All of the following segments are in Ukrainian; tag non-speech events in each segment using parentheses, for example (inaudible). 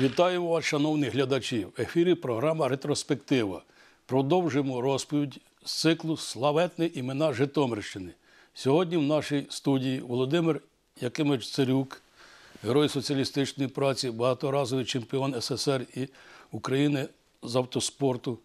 Вітаю вас, шановні глядачі. В ефірі програма Ретроспектива. Продовжуємо розповідь з циклу Славетні імена Житомирщини. Сьогодні в нашій студії Володимир Якимович Царюк, герой соціалістичної праці, багаторазовий чемпіон СССР і України з автоспорту.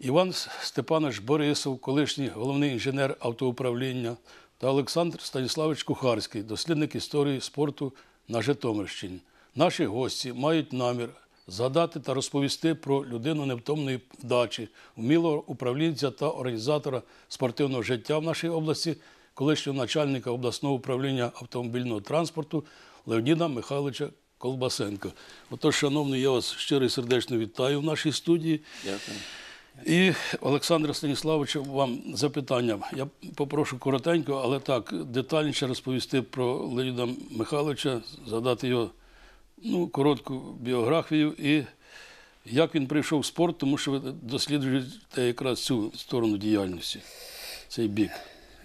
Іван Степанович Борисов, колишній головний інженер автоуправління, та Олександр Станіславович Кухарський, дослідник історії спорту на Житомирщині. Наші гості мають намір згадати та розповісти про людину невтомної вдачі, вмілого управлінця та організатора спортивного життя в нашій області, колишнього начальника обласного управління автомобільного транспорту Леоніда Михайловича Колбасенка. Отож, шановний, я вас щиро і сердечно вітаю в нашій студії. Дякую. І Олександра Станіславовича, вам запитання. Я попрошу коротенько, але так детальніше розповісти про Леоніда Михайловича, згадати його ну, коротку біографію і як він прийшов в спорт, тому що ви досліджуєте якраз цю сторону діяльності, цей бік.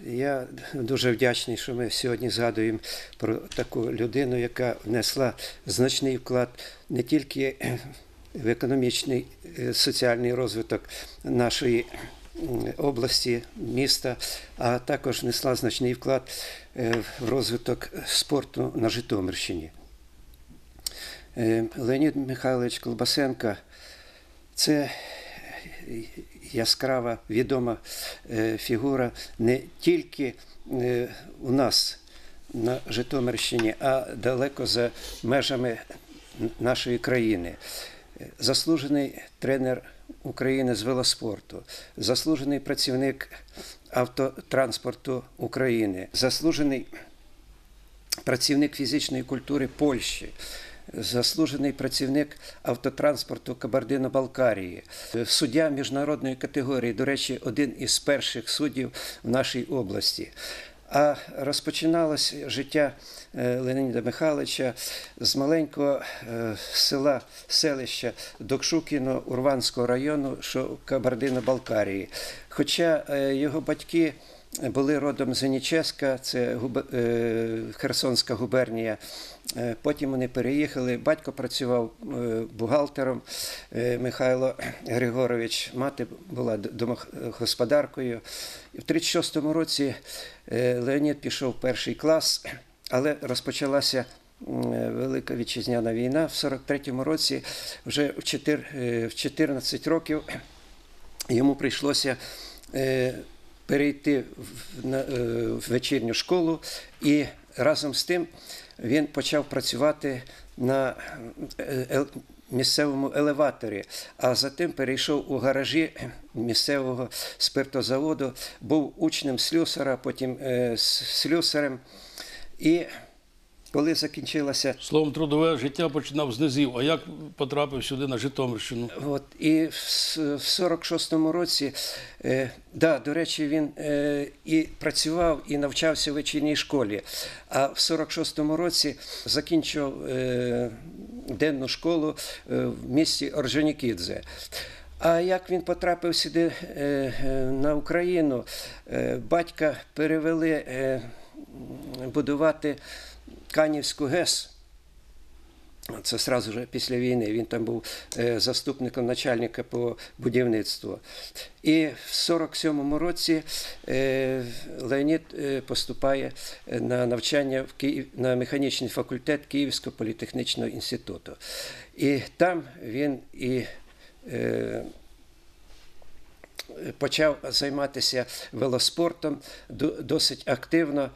Я дуже вдячний, що ми сьогодні згадуємо про таку людину, яка внесла значний вклад не тільки в економічний е, соціальний розвиток нашої області, міста, а також внесла значний вклад е, в розвиток спорту на Житомирщині. Е, Леонід Михайлович Колбасенко це яскрава відома е, фігура не тільки е, у нас на Житомирщині, а далеко за межами нашої країни. Заслужений тренер України з велоспорту, заслужений працівник автотранспорту України, заслужений працівник фізичної культури Польщі, заслужений працівник автотранспорту Кабардино-Балкарії, суддя міжнародної категорії, до речі, один із перших суддів в нашій області. А розпочиналося життя е, Леоніда Михайловича з маленького е, села, селища Докшукіно Урванського району, що Кабардино-Балкарії. Хоча е, його батьки були родом з Еніческа, це губ- е, Херсонська губернія. Е, Потім вони переїхали. Батько працював е, бухгалтером Михайло Григорович. Мати була домогосподаркою. В 36-му році Леонід пішов в перший клас, але розпочалася Велика вітчизняна війна. В 43-му році вже в чотир- е, в 14 років йому прийшлося перейти е, в вечірню школу, і разом з тим він почав працювати на е, місцевому елеваторі, а затим перейшов у гаражі місцевого спиртозаводу, був учнем слюсара, потім е, слюсарем. І коли закінчилася Словом, трудове життя починав з низів. А як потрапив сюди на Житомирщину? От, і в, в 46-му році, е, да, до речі, він е, і працював, і навчався в вечірній школі. А в 46-му році закінчив е, денну школу е, в місті Орджонікідзе. А як він потрапив сюди е, е, на Україну, е, батька перевели е, будувати Канівську ГЕС. Це сразу вже після війни. Він там був е, заступником начальника по будівництву. І в 47-му році е, Леонід е, поступає на навчання в Київ, на механічний факультет Київського політехнічного інституту. І там він і почав займатися велоспортом досить активно.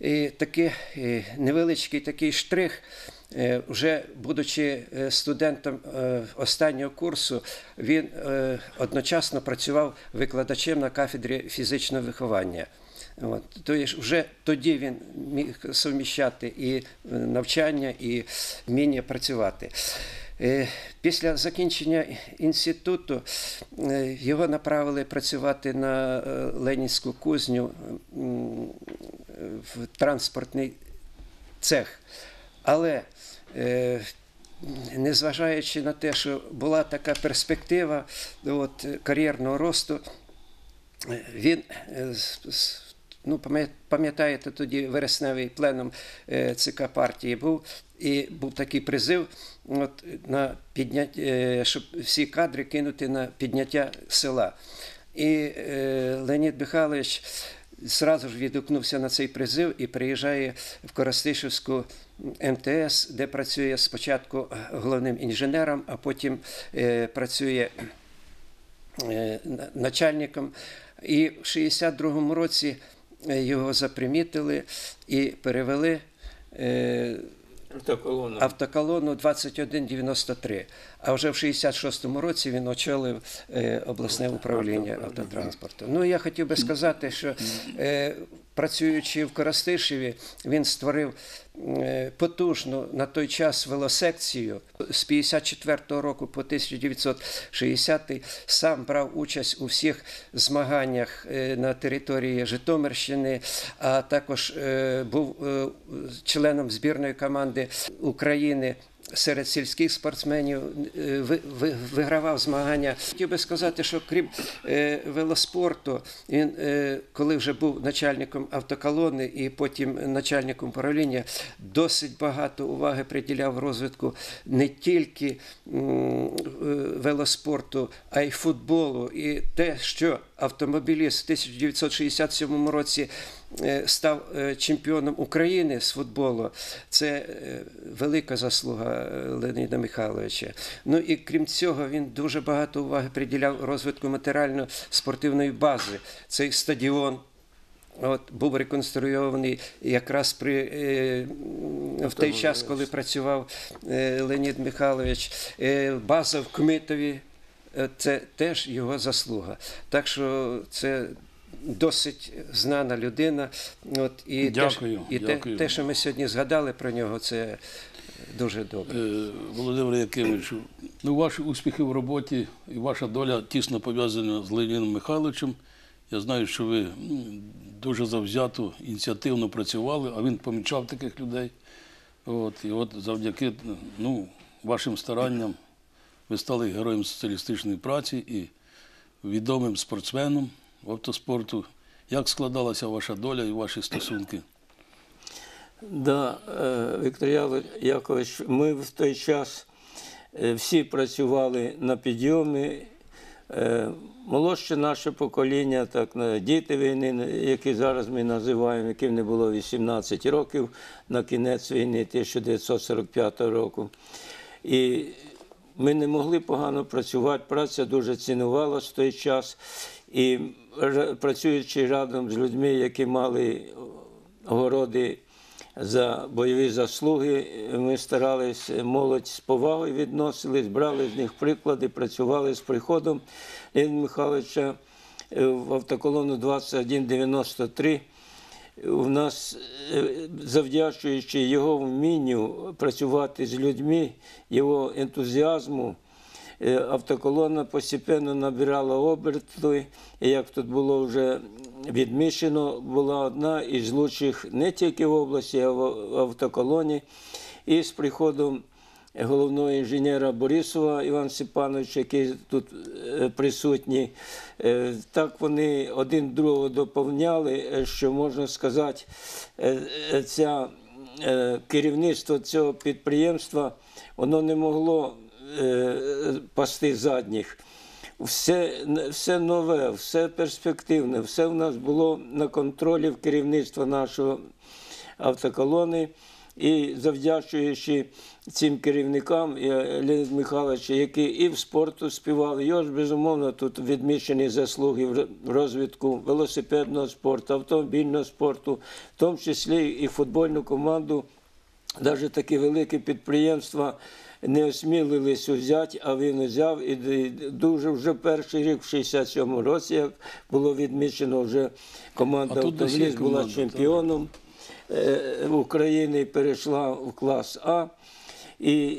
І такий е, невеличкий такий штрих. е, Вже будучи е, студентом останнього курсу, він одночасно працював викладачем на кафедрі фізичного виховання. От. Тобто вже тоді він міг суміщати і навчання, і вміння працювати. Е, Після закінчення інституту е, його направили працювати на е, Ленінську кузню в транспортний цех. Але незважаючи на те, що була така перспектива от, кар'єрного росту, він ну, пам'ятаєте, тоді вересневий пленум е, ЦК партії був, і був такий призив от, на підняття, е, щоб всі кадри кинути на підняття села. І е, Леонід Михайлович зразу ж відгукнувся на цей призив і приїжджає в Коростишівську МТС, де працює спочатку головним інженером, а потім е, працює е, начальником. І в 62-му році е, його запримітили і перевели. е, Автоколона. автоколону 2193. А вже в 66-му році він очолив е, обласне управління автотранспорту. Ну я хотів би сказати, що е, працюючи в Коростишеві, він створив потужну на той час велосекцію з 54-го року по 1960 сам брав участь у всіх змаганнях е, на території Житомирщини, а також е, був е, членом збірної команди України. Серед сільських спортсменів е, ви- ви- вигравав змагання. Хотів би сказати, що крім е, велоспорту, він е, коли вже був начальником автоколони і потім начальником управління, досить багато уваги приділяв розвитку не тільки велоспорту, а й футболу. І те, що автомобіліст в 1967 році е, став е, чемпіоном України з футболу, це е, велика заслуга Леоніда Михайловича. Ну і крім цього, він дуже багато уваги приділяв розвитку матеріально-спортивної бази. Цей стадіон. От був реконструйований якраз при е, в той час, коли працював е, Леонід Михайлович. Е, база в Кмитові це теж його заслуга. Так що це досить знана людина. От, і Дякую, те, і дякую. те, що ми сьогодні згадали про нього, це дуже добре. Е, Володимир Якимовичу, ну, ваші успіхи в роботі і ваша доля тісно пов'язана з Леонідом Михайловичем. Я знаю, що ви дуже завзято, ініціативно працювали, а він помічав таких людей. От, і от завдяки ну, вашим старанням ви стали героєм соціалістичної праці і відомим спортсменом в автоспорту. Як складалася ваша доля і ваші стосунки? Да, е, Віктор Якович, ми в той час е, всі працювали на підйомі. Е, Молодше наше покоління, так, діти війни, які зараз ми називаємо, яким не було 18 років на кінець війни 1945 року. І ми не могли погано працювати, праця дуже цінувалась в той час. І працюючи разом з людьми, які мали городи за бойові заслуги, ми старались молодь з повагою відносились, брали з них приклади, працювали з приходом Леоніда Михайловича е, в автоколону 2193. У нас, е, завдячуючи його вмінню працювати з людьми, його ентузіазму, е, автоколона постійно набирала оберти. І як тут було вже відмічено, була одна із лучших не тільки в області, а в автоколоні. І з приходом головного інженера Борисова Івана Степановича, який тут е, присутній. Е, Так вони один другого доповняли, е, що можна сказати, ця керівництво цього підприємства воно не могло пасти задніх. Все, все нове, все перспективне, все в нас було на контролі в керівництва нашого автоколони. І завдячуючи цим керівникам і Леонід Михайловичу, які і в спорту співали, його ж безумовно тут відмічені заслуги в розвитку велосипедного спорту, автомобільного спорту, в тому числі і футбольну команду. Навіть такі великі підприємства не осмілились взяти, а він взяв і дуже вже перший рік, в 67-му році, як було відмічено, вже команда А тут десь є «Автовліс» була чемпіоном. е, України, перейшла в клас А. І,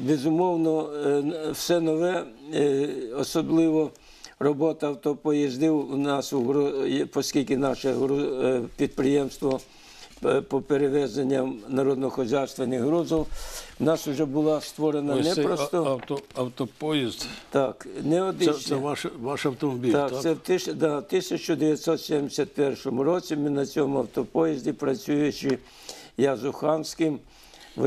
безумовно, е, все нове, е, особливо робота автопоїздів у нас, оскільки наше е, підприємство е, по перевезенням народнохозяйственних грузів. У нас вже була створена Ось не просто авто, автопоїзд. так, не Це, це ваш, ваш автомобіль, так? Так, це в тиш- да, 1971 році ми на цьому автопоїзді, працюючи я з Уханським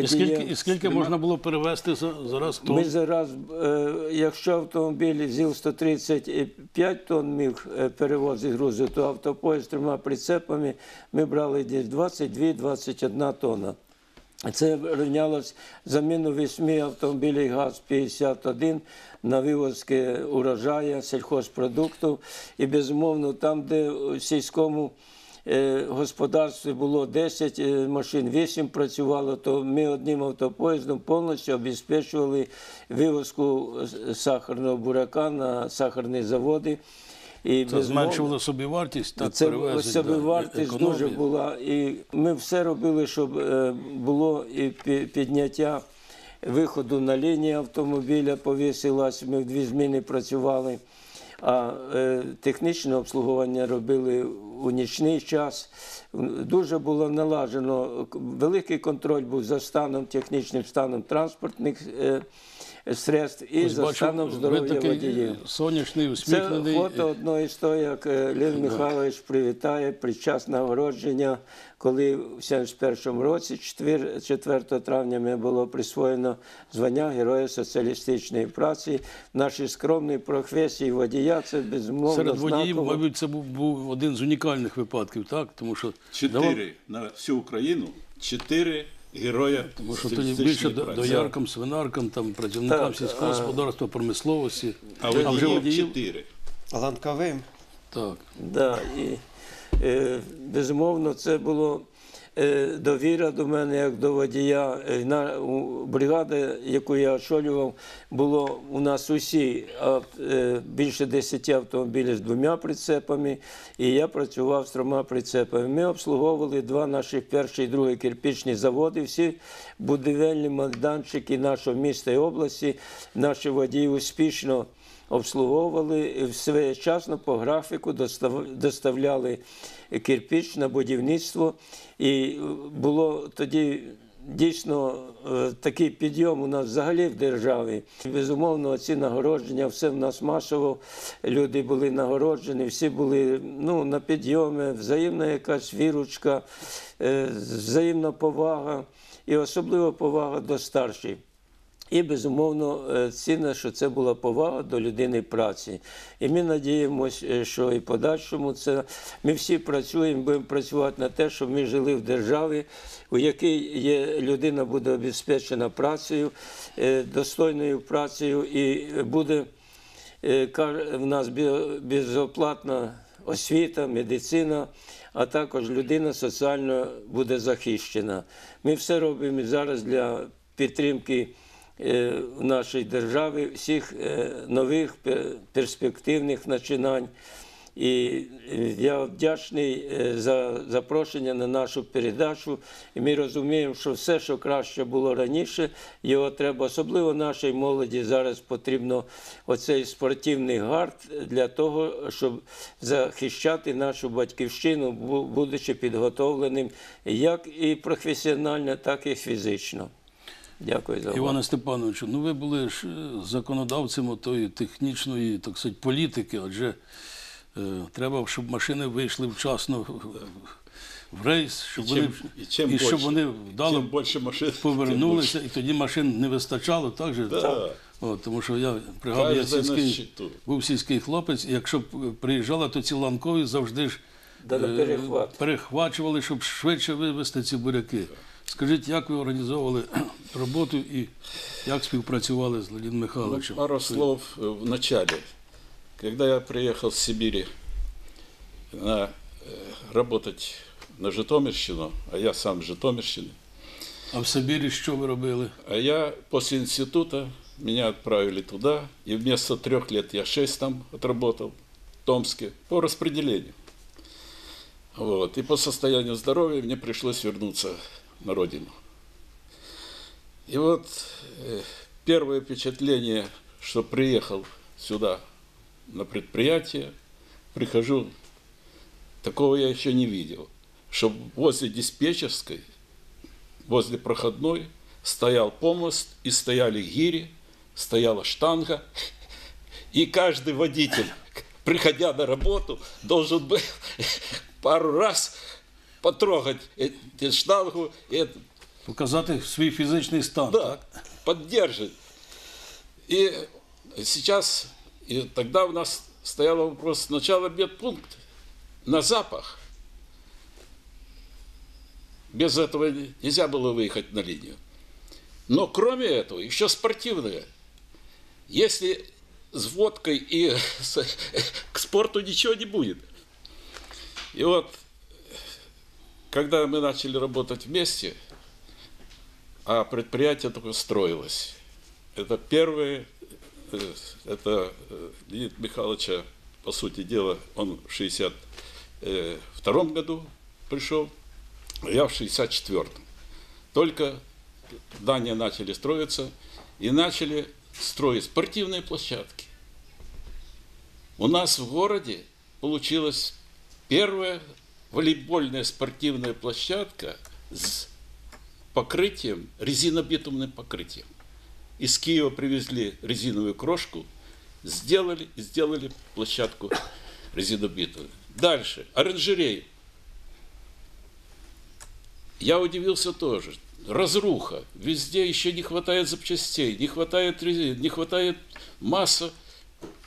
І скільки, і скільки можна було перевезти за, зараз тонн? Ми зараз, е, якщо автомобіль ЗІЛ 135 тонн міг е, перевозити грузи, то автопоїзд з трьома прицепами ми брали десь 22-21 тонна. Це рівнялось заміну восьми автомобілів ГАЗ-51 на вивозки урожаю, сільхозпродуктів. І, безумовно, там, де в сільському господарстві було 10 е, машин, 8 працювало, то ми одним автопоїздом повністю обезпечували вивозку е, сахарного бурака на сахарні заводи. І, Це зменшувало собівартість, так, це перевезень, собі да, дуже була. І ми все робили, щоб е, було і підняття виходу на лінії автомобіля повісилась. Ми в дві зміни працювали. А е, технічне обслуговування робили у нічний час. Дуже було налажено. Великий контроль був за станом, технічним станом транспортних е, средств і Ось за бачу, станом здоров'я такий водіїв. сонячний, Це усміхнений. фото одної з того, як е, Лев Михайлович привітає під час нагородження, коли в 71-му році, 4, 4 травня, мені було присвоєно звання Героя соціалістичної праці. В нашій скромній професії водія це безумовно Серед водіїв, знаково. мабуть, це був, був один з унікальних випадків, так? Тому що, Чотири на всю Україну, чотири героя. тому що тоді більше до- праці. дояркам, свинаркам, там, працівникам Так, сільського а- господарства, промисловості. А вже водіїв водіїв, чотири. Ланковим. так. Да, і, е, безумовно, це було довіра до мене як до водія. Е, На, у, бригада, яку я очолював, було у нас усі е, більше 10 автомобілів з двома прицепами, і я працював з трьома прицепами. Ми обслуговували два наших перший і другий кирпічні заводи, всі будівельні майданчики нашого міста і області. Наші водії успішно обслуговували своєчасно по графіку достав- доставляли кирпіч на будівництво. І е, було тоді дійсно е, такий підйом у нас взагалі в державі. Безумовно, ці нагородження, все в нас масово. Люди були нагороджені, всі були ну, на підйомі, взаємна якась віручка, е, взаємна повага і особливо повага до старших. І безумовно е, цінно, що це була повага до людини праці. І ми надіємося, що і подальшому це ми всі працюємо, будемо працювати на те, щоб ми жили в державі, у якій є людина буде обезпечена працею, е, достойною працею, і буде е, в нас безоплатна освіта, медицина, а також людина соціально буде захищена. Ми все робимо зараз для підтримки е, в нашій державі всіх е, нових перспективних начинань. І е, я вдячний е, за запрошення на нашу передачу. І ми розуміємо, що все, що краще було раніше, його треба, особливо нашій молоді, зараз потрібно оцей спортивний гард для того, щоб захищати нашу батьківщину, будучи підготовленим як і професіонально, так і фізично. Дякую за увагу. Іване Степановичу, ну ви були ж е, законодавцем тої технічної, так сказати, політики, адже е, треба, щоб машини вийшли вчасно в- рейс, щоб І вони, чим- і чим і щоб більше- вони вдало чим більше машин, тим повернулися, і тоді машин не вистачало, так же? Да. От, тому що я пригадую, я сільський, був сільський хлопець, і якщо б приїжджала, то ці ланкові завжди ж Да, е, перехват. перехвачували, щоб швидше вивезти ці буряки. Скажіть, як ви організовували (clears throat) роботу і як співпрацювали з Леонідом Ну, Михайловичем? пару слов э, в начале. Когда я приехал с Сибири на, э, работать на Житомирщину, а я сам с Житомирщины, А в Сибірі що ви робили? а я после института, меня отправили туда, и вместо трех лет я шесть там отработал, в Томске, по распределению. Вот. И по состоянию здоровья мне пришлось вернуться на родину. И вот э, первое впечатление, что приехал сюда на предприятие, прихожу, такого я еще не видел. чтобы возле диспетчерской, возле проходной стоял помост и стояли гири, стояла штанга, и каждый водитель, приходя на работу, должен был пару раз потрогать эту штангу, и это Показати свій фізичний стан. да, Так? поддерживать. И сейчас, и тогда у нас стоял вопрос сначала медпункт на запах. Без этого нельзя было выехать на линию. Но кроме этого, еще спортивное. Если с водкой и (laughs) с- к спорту ничего не будет. И вот, когда мы начали работать вместе, а предприятие только строилось. Это первое, э, это э, Леонид Михайловича, по сути дела, он в 62 году пришел, а я в 64 Только здания начали строиться и начали строить спортивные площадки. У нас в городе получилась первая волейбольная спортивная площадка с покрытием, резинобитумным покрытием. Из Киева привезли резиновую крошку, сделали сделали площадку резинобитумную. Дальше, оранжерею. Я удивился тоже. Разруха. Везде еще не хватает запчастей, не хватает резины, не хватает масса.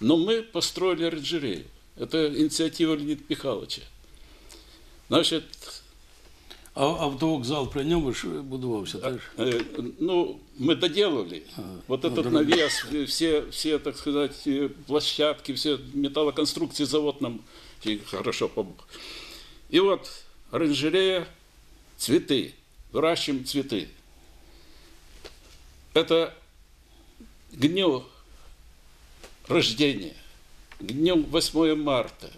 Но мы построили оранжерею. Это инициатива Леонида Михайловича. Значит, А автовокзал при ньому ж будувався теж. Э, Ну, мы доделали. вот ну, этот да. навес, э, все, все, так сказать, э, площадки, все металлоконструкции завод нам и хорошо помог. И вот оранжерея, цветы, выращиваем цветы. Это дню рождения, дню 8 марта,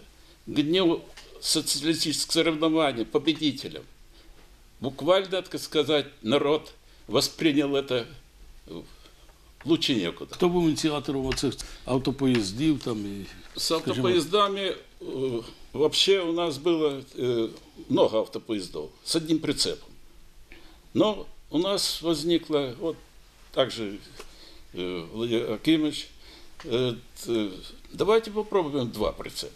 дню социалистических соревнований, победителям буквально, так сказать, народ воспринял это э, лучше некуда. Хто був ініціатором оцих автопоїздів там і С скажімо, автопоездами э, вообще у нас было э, много автопоездов с одним прицепом. Но у нас возникло, вот также э, Владимир Акимович, э, т- давайте попробуем два прицепа.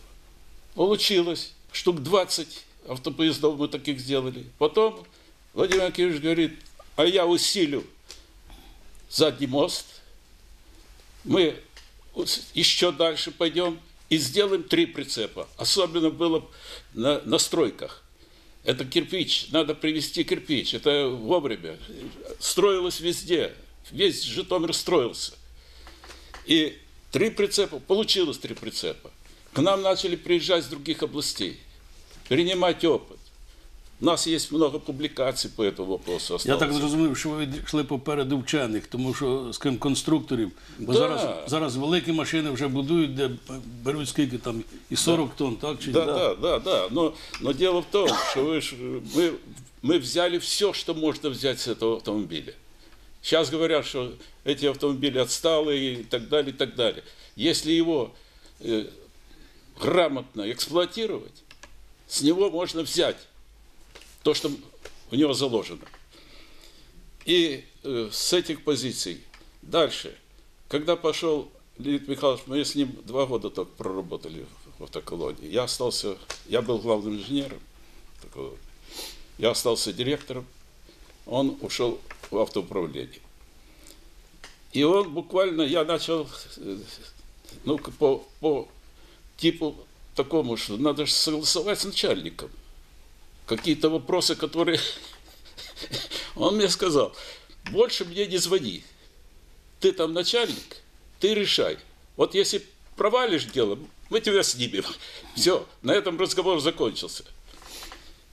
Получилось, Штук 20 автопоездов мы таких сделали. Потом Владимир Акимович говорит, а я усилю задний мост, мы еще дальше пойдем и сделаем три прицепа. Особенно было на, на стройках. Это кирпич, надо привезти кирпич, это вовремя. Строилось везде, весь Житомир строился. И три прицепа, получилось три прицепа. К нам начали приезжать с других областей, перенимать опыт. У нас есть много публикаций по этому вопросу. Я так осталось. зрозумів, що ви йшли попереду вчених, тому що з ким конструкторів. Бо Да. зараз, зараз великі машини вже будують, де беруть скільки там і 40 тонн, так? Чи Да, да, да, да. Но, но дело в том, что вы ж- мы, мы взяли все, что можно взять с этого автомобиля. Сейчас говорят, что эти автомобили отсталые и так далее, и так далее. Если его э, грамотно эксплуатировать, с него можно взять то, что у него заложено. И э, с этих позиций дальше, когда пошел Леонид Михайлович, мы с ним два года только проработали в автоколонии. Я остался, я был главным инженером, я остался директором, он ушел в автоуправление. И он буквально, я начал, э, ну, по, по типу такому, что надо же согласовать с начальником какие-то вопросы, которые... (laughs) Он мне сказал, больше мне не звони. Ты там начальник, ты решай. Вот если провалишь дело, мы тебя снимем. (laughs) Все, на этом разговор закончился.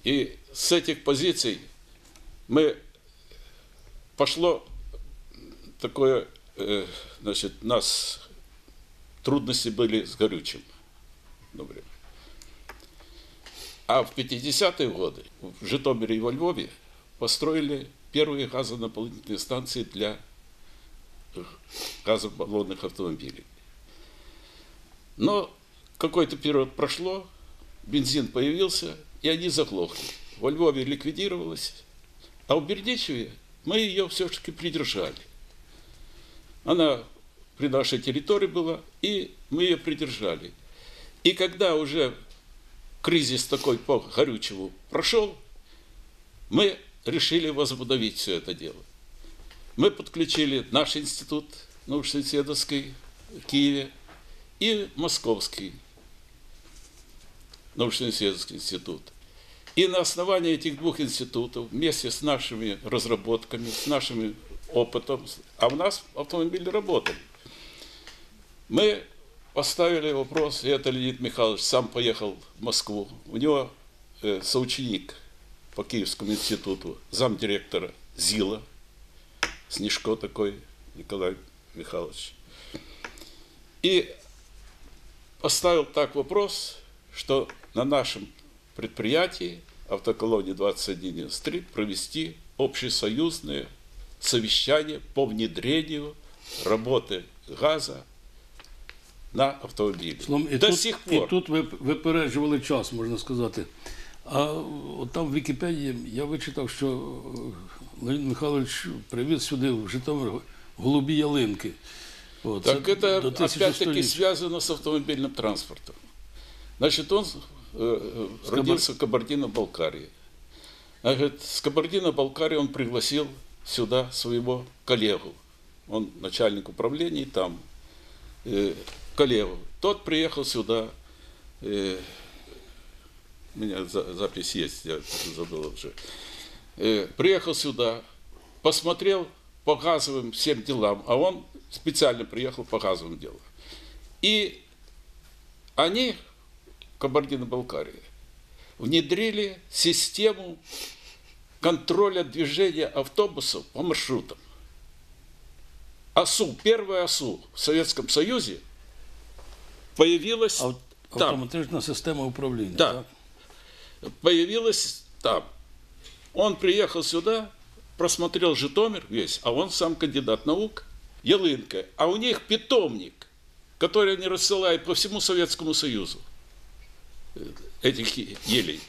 И с этих позиций мы пошло такое, э, значит, нас трудности были с горючим одно время. А в 50-е годы в Житомире и во Львове построили первые газонаполнительные станции для э, газобаллонных автомобилей. Но какой-то период прошло, бензин появился, и они заглохли. во Львове ликвидировалась, а в Бердичеве мы ее все-таки придержали. Она при нашей территории была, и мы ее придержали. И когда уже кризис такой по Горючеву прошел, мы решили возобновить все это дело. Мы подключили наш институт научно-исследовательский в Киеве и Московский научно-исследовательский институт. И на основании этих двух институтов, вместе с нашими разработками, с нашим опытом, а у нас автомобиль работал, мы поставили вопрос, и это Леонид Михайлович сам поехал в Москву. У него э, соученик по Киевскому институту, замдиректора ЗИЛа, Снежко такой Николай Михайлович. И поставил так вопрос, что на нашем предприятии автоколонии 2193 провести общесоюзное совещание по внедрению работы газа на автомобилі. Словом, і До тут, сих і пор. тут ви випереджували час, можна сказати. А от там в Вікіпедії я вичитав, що е, Леонід Михайлович привіз сюди в Житомир голубі ялинки. От, Так це это до опять-таки 1100 связано с автомобильным транспортом. Значит, он э, э, родился в Кабардино-Балкарии. А, говорит, с Кабардино-Балкарии он пригласил сюда своего коллегу. Он начальник управления там. э, коллегу. Тот приехал сюда. э, у меня за- запись есть, я забыл уже. Э, приехал сюда, посмотрел по газовым всем делам, а он специально приехал по газовым делам. И они, Кабардино-Балкария, внедрили систему контроля движения автобусов по маршрутам. ОСУ, первая ОСУ в Советском Союзе появилась Ав- там. Автоматична система управління. Да. так? появилась там. Он приехал сюда, просмотрел Житомир весь, а он сам кандидат наук, Ялынка. А у них питомник, который они рассылают по всему Советскому Союзу, этих елей.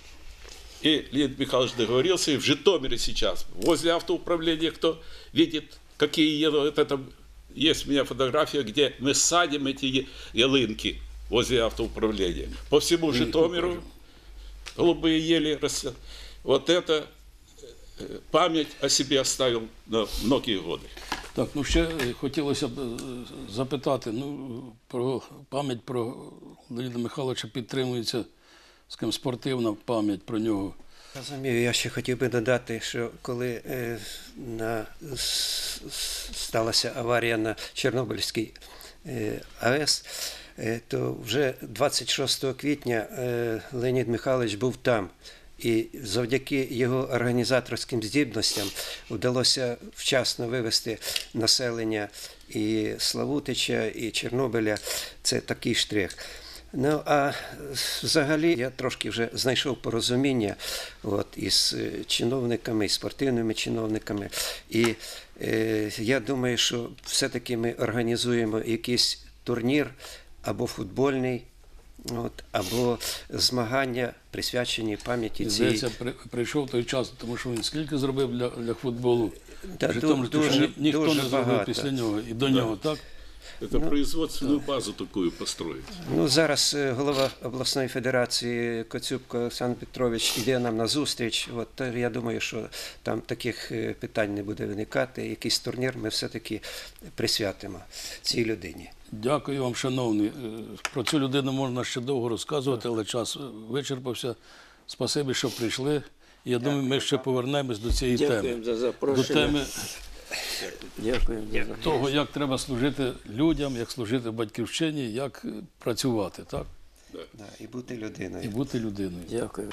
И Леонид Михайлович договорился, и в Житомире сейчас, возле автоуправления, кто видит, какие вот это, есть у меня фотография, где мы садим эти е- ялынки возле автоуправления. По всему их Житомиру покажем. голубые ели растет. Вот это э, память о себе оставил на многие годы. Так, ну ще е, хотілося б е, запитати, ну, про пам'ять про Леоніда Михайловича підтримується з ким спортивна пам'ять про нього. Розумію, я ще хотів би додати, що коли е, на, сталася аварія на Чорнобильській е, АЕС, е, то вже 26 квітня Леонід Михайлович був там. І завдяки його організаторським здібностям вдалося вчасно вивести населення і Славутича, і Чорнобиля. Це такий штрих. Ну, а взагалі я трошки вже знайшов порозуміння от, із е, чиновниками, із спортивними чиновниками. І е, я думаю, що все-таки ми організуємо якийсь турнір або футбольний, от, або змагання, присвячені пам'яті І, цієї. здається, при, прийшов той час, тому що він скільки зробив для, для футболу. Та Житомирі, тому що дуже- ні- ніхто дуже не зробив багато. після нього і до нього, так? Это производственную базу такую построить. Ну, зараз е, голова обласної федерації Коцюбко Олександр Петрович іде нам на зустріч. От е, я думаю, що там таких е, питань не буде виникати. Якийсь турнір ми все-таки присвятимо цій людині. Дякую вам, шановні. Про цю людину можна ще довго розказувати, але час вичерпався. Спасибі, що прийшли. Я думаю, ми ще повернемось до цієї Дякуємо теми. за До теми Дякуємо Дякую. того, як треба служити людям, як служити батьківщині, як е, працювати, так? Да, і бути людиною. І бути людиною. Дякую.